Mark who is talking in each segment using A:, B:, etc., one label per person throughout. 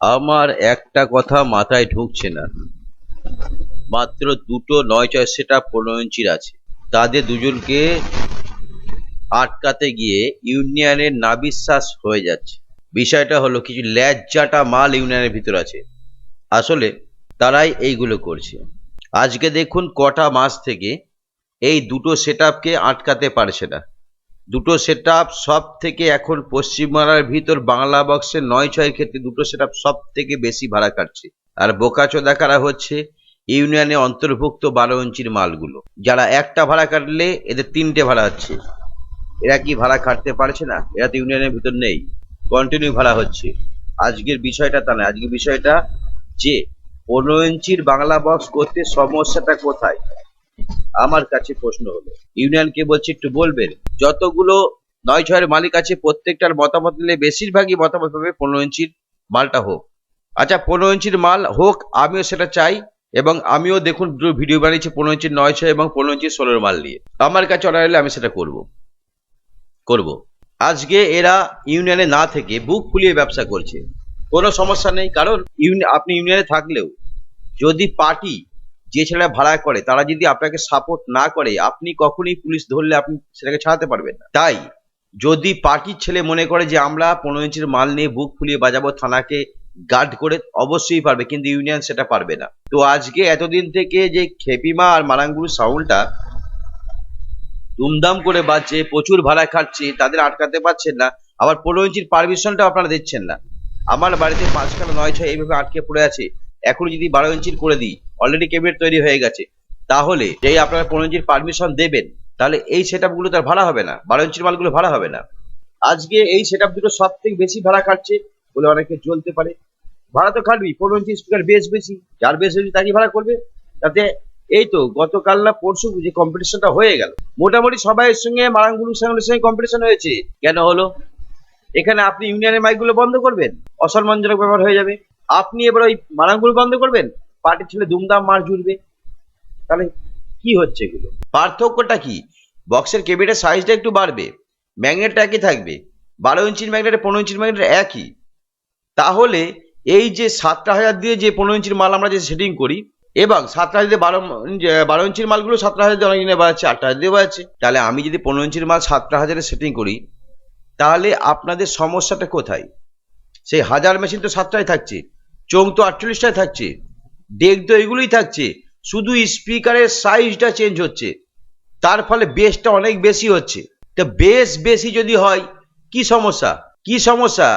A: আমার একটা কথা মাথায় ঢুকছে না। মাত্র দুটো নয় ছয় সেটা পনেরো ইঞ্চির আছে। তাদের দুজনকে আটকাতে গিয়ে ইউনিয়নের নাবিশ্বাস হয়ে যাচ্ছে। বিষয়টা হলো কিছু ল্যাজ্জাটা মাল ইউনিয়নের ভিতর আছে। আসলে তারাই এইগুলো করছে। আজকে দেখুন কটা মাস থেকে এই দুটো সেট আটকাতে পারছে না। দুটো সেট সব থেকে এখন পশ্চিমবাংলার ভিতর বাংলা বক্সের নয় ছয়ের ক্ষেত্রে দুটো সেট সব থেকে বেশি ভাড়া কাটছে। আর বোকাচোদা কারা হচ্ছে ইউনিয়নে অন্তর্ভুক্ত বারো ইঞ্চির মালগুলো। যারা একটা ভাড়া কাটলে এদের তিনটে ভাড়া হচ্ছে। এরা কি ভাড়া কাটতে পারছে না? এরা তো ইউনিয়নের ভিতর নেই। কন্টিনিউ ভাড়া হচ্ছে। আজকের বিষয়টা তা না আজকের বিষয়টা যে পনেরো ইঞ্চির বাংলা বক্স করতে সমস্যাটা কোথায়? আমার কাছে প্রশ্ন হলো ইউনিয়নকে বলছি একটু বলবেন? যতগুলো নয় ছয়ের মালিক আছে, প্রত্যেকটার মতামত নিলে বেশিরভাগই মতামত পাবে পনেরো ইঞ্চির মালটা হোক। আচ্ছা পনেরো ইঞ্চির মাল হোক, আমিও সেটা চাই এবং আমিও দেখুন ভিডিও বানিয়েছি পনেরো ইঞ্চির নয় ছয় এবং পনেরো ইঞ্চির ষোলোর মাল নিয়ে। আমার কাছে অর্ডার এলে আমি সেটা করব। করব। আজকে এরা ইউনিয়নে না থেকে বুক ফুলিয়ে ব্যবসা করছে। কোনো সমস্যা নেই, কারণ ইউনি আপনি ইউনিয়নে থাকলেও যদি পার্টি যে ছেলেরা ভাড়া করে, তারা যদি আপনাকে সাপোর্ট না করে, আপনি কখনোই পুলিশ ধরলে আপনি সেটাকে ছাড়াতে পারবেন না। তাই, যদি পার্টির ছেলে মনে করে যে আমরা পনেরো ইঞ্চির মাল নিয়ে বুক ফুলিয়ে বাজাবো থানাকে গার্ড করে, অবশ্যই পারবে, কিন্তু ইউনিয়ন সেটা পারবে না। তো আজকে এতদিন থেকে যে খেপিমা আর মারাঙ্গুর সাউন্ডটা দুমদাম করে বাজছে, প্রচুর ভাড়া খাচ্ছে, তাদের আটকাতে পারছেন না, আবার পনেরো ইঞ্চির পারমিশনটা আপনারা দিচ্ছেন না। আমার বাড়িতে পাঁচখানা নয় ছয় এইভাবে আটকে পড়ে আছে। এখন যদি বারো ইঞ্চির করে দিই অলরেডি ক্যাবিনেট তৈরি হয়ে গেছে, তাহলে যেই আপনারা পনেরো ইঞ্চির পারমিশন দেবেন, তাহলে এই সেটগুলো তার ভাড়া হবে না, বারো ইঞ্চির মালগুলো ভাড়া হবে না। আজকে এই সেট আপ দুটো সব থেকে বেশি ভাড়া কাটছে বলে অনেকে চলতে পারে। ভাড়া তো কাটবি পনেরো ইঞ্চি স্পিকার বেশ বেশি, যার বেশ বেশি তারই ভাড়া করবে। তাতে এই তো গতকাল না পরশু যে কম্পিটিশনটা হয়ে গেল, মোটামুটি সবাইয়ের সঙ্গে মারাঙ্গুলুর সঙ্গে সঙ্গে কম্পিটিশন হয়েছে। কেন হলো? এখানে আপনি ইউনিয়নের মাইকগুলো বন্ধ করবেন, অসম্মানজনক ব্যাপার হয়ে যাবে। আপনি এবার ওই মারাঙ্গুলো বন্ধ করবেন? পার্টির ছেলে দুমদাম মার জুড়বে তাহলে কি হচ্ছে এগুলো? পার্থক্যটা কি? বক্সের কেবিনের সাইজটা একটু বাড়বে। ম্যাগনেটটা একই থাকবে। বারো ইঞ্চির ম্যাগনেট পনেরো ইঞ্চির ম্যাগনেট একই। তাহলে এই যে সাতটা হাজার দিয়ে যে পনেরো ইঞ্চির মাল আমরা যে সেটিং করি, এবং সাতটা হাজার দিয়ে বারো বারো ইঞ্চির মালগুলো সাতটা হাজার দিয়ে অনেক দিনে বাড়াচ্ছে, আটটা হাজার দিয়ে বাড়াচ্ছে। তাহলে আমি যদি পনেরো ইঞ্চির মাল সাতটা হাজারে সেটিং করি, তাহলে আপনাদের সমস্যাটা কোথায়? সেই হাজার মেশিন তো সাতটায় থাকছে। চোং তো আটচল্লিশটায় থাকছে ডেক তো এগুলোই থাকছে, শুধু স্পিকারের সাইজটা চেঞ্জ হচ্ছে, তার ফলে বেসটা অনেক বেশি হচ্ছে। তো বেস বেশি যদি হয়, কি সমস্যা? কি সমস্যা?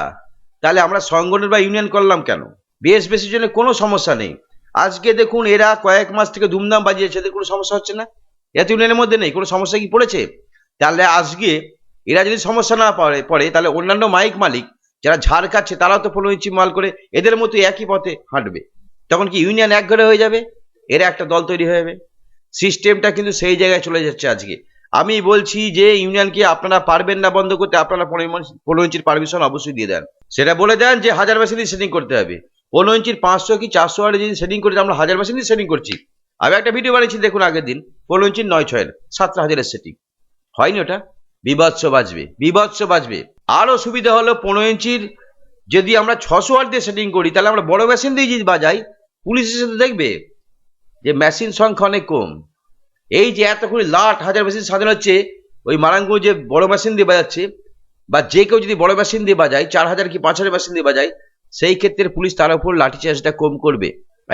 A: তাহলে আমরা সংগঠন বা ইউনিয়ন করলাম কেন? বেশ বেশির জন্য কোনো সমস্যা নেই। আজকে দেখুন এরা কয়েক মাস থেকে ধুমধাম বাজিয়েছে, এদের কোনো সমস্যা হচ্ছে না? এরা তো ইউনিয়নের মধ্যে নেই, কোনো সমস্যা কি পড়েছে? তাহলে আজকে এরা যদি সমস্যা না পড়ে পড়ে, তাহলে অন্যান্য মাইক মালিক যারা ঝাড় কাটছে তারাও তো ইঞ্চি মাল করে, এদের মতো একই পথে হাঁটবে। তখন কি ইউনিয়ন এক ঘরে হয়ে যাবে? এরা একটা দল তৈরি হয়ে যাবে। সিস্টেমটা কিন্তু সেই জায়গায় চলে যাচ্ছে আজকে। আমি বলছি যে ইউনিয়নকে আপনারা পারবেন না বন্ধ করতে, আপনারা পনেরো ইঞ্চি- পনেরো ইঞ্চির পারমিশন অবশ্যই দিয়ে দেন। সেটা বলে দেন যে হাজার মেশিন সেটিং করতে হবে। পনেরো ইঞ্চির পাঁচশো কি চারশো ওয়ার্ডে যদি সেটিং করি আমরা হাজার মেশিন সেটিং করছি। আমি একটা ভিডিও বানিয়েছি, দেখুন আগের দিন। পনেরো ইঞ্চির নয় ছয়ের, সাতটা হাজারের সেটিং হয়নি ওটা? বিভৎস বাজবে বিভৎস বাজবে। আরও সুবিধা হলো পনেরো ইঞ্চির যদি আমরা ছশো ওয়াট দিয়ে সেটিং করি, তাহলে আমরা বড় মেশিন দিয়ে যদি বাজাই, পুলিশ এসে তো দেখবে যে মেশিন সংখ্যা অনেক কম। এই যে এতক্ষণ লাট হাজার মেশিন সাজানো হচ্ছে, ওই মারাঙ্গু যে বড় মেশিন দিয়ে বাজাচ্ছে, বা যে কেউ যদি বড় মেশিন দিয়ে বাজায়, চার হাজার কি পাঁচ হাজার মেশিন দিয়ে বাজায়, সেই ক্ষেত্রে পুলিশ তার উপর লাঠি চার্জটা কম করবে।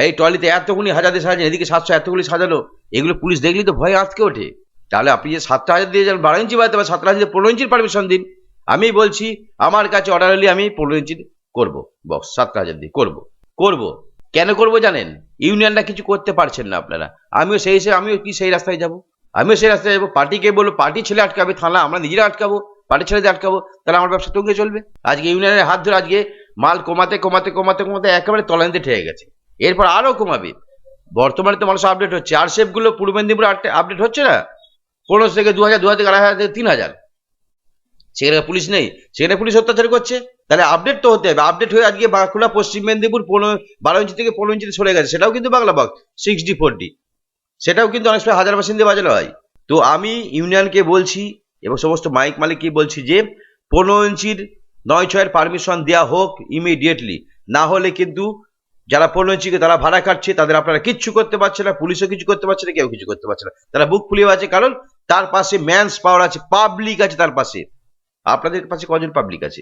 A: এই টলিতে এতগুলি হাজার দিয়ে সাজানো এদিকে সাতশো এতগুলি সাজানো এগুলো পুলিশ দেখলেই তো ভয় আঁতকে ওঠে। তাহলে আপনি যে সাতটা হাজার দিয়ে যান, বারো ইঞ্চি বাজাতে বা সাতটা হাজার পনেরো ইঞ্চির পারমিশন দিন। আমি বলছি, আমার কাছে অর্ডার হলে আমি পনেরো ইঞ্চির করব। বক্স সাতটা হাজার দিয়ে করব। করব। কেন করব জানেন? ইউনিয়নটা কিছু করতে পারছেন না আপনারা। আমিও সেই হিসেবে, আমিও কি সেই রাস্তায় যাব? আমিও সেই রাস্তায় যাব। পার্টিকে বলব? পার্টি ছেলে আটকাবে, থানা, আমরা নিজেরা আটকাবো। পার্টি ছেলেদের আটকাবো, তাহলে আমার ব্যবসা টঙ্গে চলবে। আজকে ইউনিয়নের হাত ধরে আজকে মাল কমাতে কমাতে কমাতে কমাতে একেবারে তলানিতে ঠেয়ে গেছে। এরপর আরও কমাবে। বর্তমানে তো মানুষ আপডেট হচ্ছে। আরগুলো পূর্ব মেদিনীপুরে আপডেট হচ্ছে না? পনেরোশো থেকে দু হাজার দু হাজার থেকে আড়াই হাজার থেকে তিন হাজার। সেখানে পুলিশ নেই। সেখানে পুলিশ অত্যাচার করছে। তাহলে আপডেট তো হতে হবে। আপডেট হয়ে আজকে বাঁকুড়া, পশ্চিম মেদিনীপুর পনেরো বারো ইঞ্চি থেকে পনেরো ইঞ্চিতে সরে গেছে। সেটাও কিন্তু Bangla box six D four D সেটাও কিন্তু অনেক সময় হাজার মেশিন দিয়ে বাজানো হয়। তো আমি ইউনিয়নকে বলছি এবং সমস্ত মাইক মালিককে বলছি যে, পনেরো ইঞ্চির নয় ছয়ের পারমিশন দেওয়া হোক ইমিডিয়েটলি না হলে কিন্তু যারা পনেরো ইঞ্চিকে তারা ভাড়া কাটছে, তাদের আপনারা কিচ্ছু করতে পারছে না, পুলিশও কিছু করতে পারছে না, কেউ কিছু করতে পারছে না। তারা বুক ফুলিয়ে আছে, কারণ তার পাশে ম্যানস পাওয়ার আছে পাবলিক আছে তার পাশে। আপনাদের পাশে কজন পাবলিক আছে?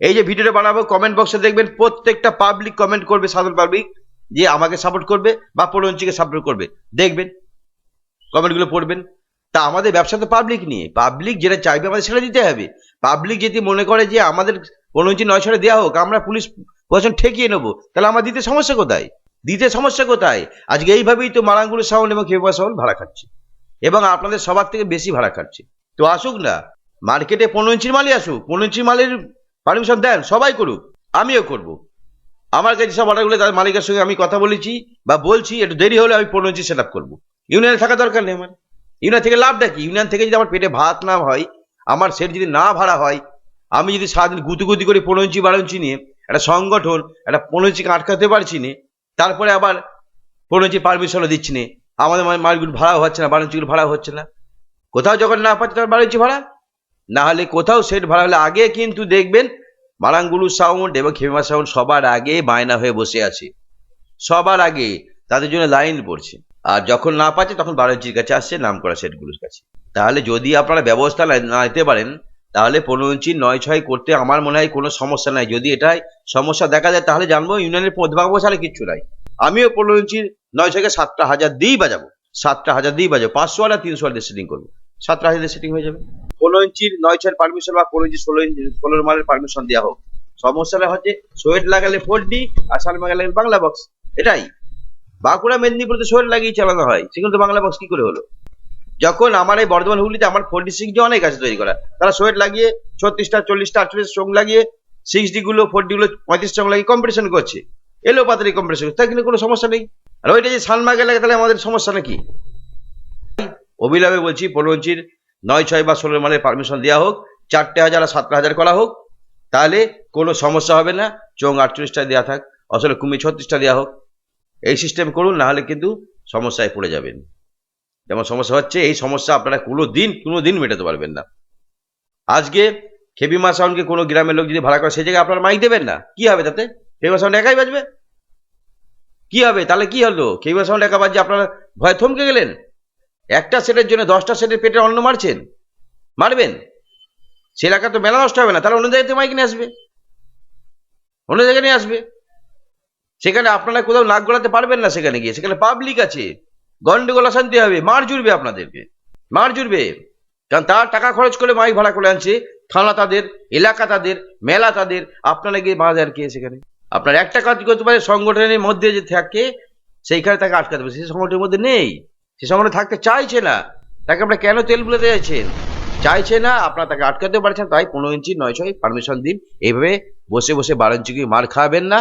A: এই যে ভিডিওটা বানাবো কমেন্ট বক্সে দেখবেন প্রত্যেকটা পাবলিক কমেন্ট করবে সাধারণ পাবলিক যে আমাকে সাপোর্ট করবে বা পনেরো ইঞ্চিকে সাপোর্ট করবে। দেখবেন কমেন্টগুলো পড়বেন। তা আমাদের ব্যবসা তো পাবলিক নিয়ে। পাবলিক যেটা চাইবে আমাদের সেটা দিতে হবে। পাবলিক যদি মনে করে যে আমাদের পনেরো ইঞ্চি নয় ছড়ে দেওয়া হোক, আমরা পুলিশ প্রশাসন ঠেকিয়ে নেব, তাহলে আমার দিতে সমস্যা কোথায়? দিতে সমস্যা কোথায়? আজকে এইভাবেই তো মারাঙ্গুলো সাউন্ড এবং খেপা সাউন্ড ভাড়া খাচ্ছে। এবং আপনাদের সবার থেকে বেশি ভাড়া খাচ্ছে। তো আসুক না মার্কেটে পনেরো ইঞ্চির মালই আসুক, পনেরো ইঞ্চির মালের পারমিশন দেন, সবাই করুক, আমিও করব। আমার কাছে সব অর্ডারগুলো, তার মালিকের সঙ্গে আমি কথা বলেছি বা বলছি, একটু দেরি হলে আমি পনেরো ইঞ্চি সেট আপ করব ইউনিয়নে থাকা দরকার নেই আমার। ইউনিয়ন থেকে লাভটা কি? ইউনিয়ন থেকে যদি আমার পেটে ভাত না হয়, আমার সেট যদি না ভাড়া হয়, আমি যদি সারাদিন গুতুগুতি করে পনেরো ইঞ্চি, বারো ইঞ্চি নিয়ে একটা সংগঠন, একটা পনেরো ইঞ্চিকে আটকাতে পারছি না, তারপরে আবার পনেরো ইঞ্চি পারমিশনও দিচ্ছি না। আমাদের মালগুলো ভাড়া হচ্ছে না, বারো ইঞ্চিগুলো ভাড়া হচ্ছে না। কোথাও যখন না পাচ্ছে, তখন বারো ইঞ্চি ভাড়া। না হলে কোথাও সেট ভাড়া হলে আগে কিন্তু দেখবেন মালাঙ্গুলু সাউন্ড এবং খেমা সাউন্ড সবার আগে বায়না হয়ে বসে আছে। সবার আগে তাদের জন্য লাইন পড়ছে। আর যখন না পাচ্ছে তখন বারো ইঞ্চির কাছে আসছে নাম করা সেটগুলোর কাছে। তাহলে যদি আপনারা ব্যবস্থা না নিতে পারেন, তাহলে পনেরো ইঞ্চি নয় ছয় করতে আমার মনে হয় কোনো সমস্যা নাই। যদি এটাই সমস্যা দেখা যায় তাহলে জানব ইউনিয়নের প্রতিভাগ বসালে কিচ্ছু নাই। আমিও পনেরো ইঞ্চির নয় ছয়কে সাতটা হাজার দিয়েই বাজাবো। সাতটা হাজার দিয়েই বাজাবো। পাঁচশো আর তিনশো আর সেটিং করব। সাতটা হাজার সেটিং হয়ে যাবে। পনেরো ইঞ্চির নয় ছয়ের পারমিশন বা পনেরো ইঞ্চি, ষোলো ইঞ্চি, ষোলো মালের পারমিশন দেওয়া হোক। সমস্যাটা হচ্ছে সোয়েট লাগালে ফোর ডি আর সালমা লাগালে বাংলা বক্স এটাই। বাঁকুড়া মেদিনীপুরতে সোয়েট লাগিয়ে চালানো হয়। সেখানে তো বাংলা বক্স কি করে হলো? যখন আমার এই বর্ধমান হুগলিতে আমার ফোর ডি সিক্স অনেক আছে তৈরি করা। তারা সোয়েট লাগিয়ে ছত্রিশটা, চল্লিশটা, আটচল্লিশ স্ট্রং লাগিয়ে সিক্স ডি গুলো ফোর ডি গুলো, পঁয়ত্রিশ স্ট্রং লাগিয়ে কম্পিটিশন করছে। এলো পাতারি কম্পিটিশন তাই কিন্তু কোনো সমস্যা নেই। আর ওইটা যে সানমার্কে লাগে তাহলে আমাদের সমস্যা নাকি অবিলম্বে বলছি, পনেরো ইঞ্চির নয়, ছয় বা ষোলো মালের পারমিশন দেওয়া হোক, চারটে হাজার আর সাতটা হাজার করা হোক, তাহলে কোনো সমস্যা হবে না চোং আটচল্লিশটা দেওয়া থাক আসলে কুমি ছত্রিশটা দেওয়া হোক। এই সিস্টেম করুন, না হলে কিন্তু সমস্যায় পড়ে যাবেন। যেমন সমস্যা হচ্ছে, এই সমস্যা আপনারা কোনো দিন কোনো দিন মেটাতে পারবেন না। আজকে খেবিমা সাউন্ডকে কোনো গ্রামের লোক যদি ভাড়া করে সেই জায়গায় আপনারা মাইক দেবেন না? কি হবে তাতে? খেবিমা সাউন্ড একাই বাজবে? কি হবে? তাহলে কি হলো? খেবিমা সাউন্ড একা বাজছে আপনারা ভয় থমকে গেলেন? একটা সেটের জন্য দশটা সেটের পেটে অন্ন মারছেন? মারবেন? সে এলাকা তো মেলা নষ্ট হবে না, তাহলে অন্য জায়গাতে মাইক নিয়ে আসবে। অন্য জায়গায় নিয়ে আসবে। সেখানে আপনারা কোথাও নাক গলাতে পারবেন না সেখানে গিয়ে, সেখানে পাবলিক আছে। গন্ডগোল অশান্তি হবে, মার জুড়বে আপনাদেরকে, মার জুড়বে। কারণ তার টাকা খরচ করে মাইক ভাড়া করে আনছে, থানা তাদের, এলাকা তাদের, মেলা তাদের, আপনারা গিয়ে আর কে সেখানে। আপনার একটা কাজ করতে পারে, সংগঠনের মধ্যে যে থাকে, সেইখানে তাকে আটকাতে পারে, সেই সংগঠনের মধ্যে নেই। সে সংগঠন থাকতে চাইছে না। তাকে আপনারা কেন তেল বুলাতে চাইছেন চাইছে না, আপনারা তাকে আটকাতে পারছেন, তাই পনেরো ইঞ্চি, নয় ছয় পারমিশন দিন। এইভাবে বসে বসে বারো ইঞ্চি মার খাবেন না।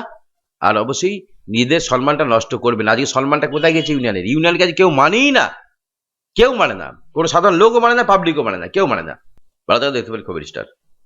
A: আর অবশ্যই নিজেদের সম্মানটা নষ্ট করবেন আজকে সম্মানটা কোথায় গেছে ইউনিয়নের? ইউনিয়নকে আজ কেউ মানেই না। কেউ মানে না। কোনো সাধারণ লোকও মানে না পাবলিকও মানে না, কেউ মানে না। ভালো থাকলে দেখতে পারি খবর স্টার।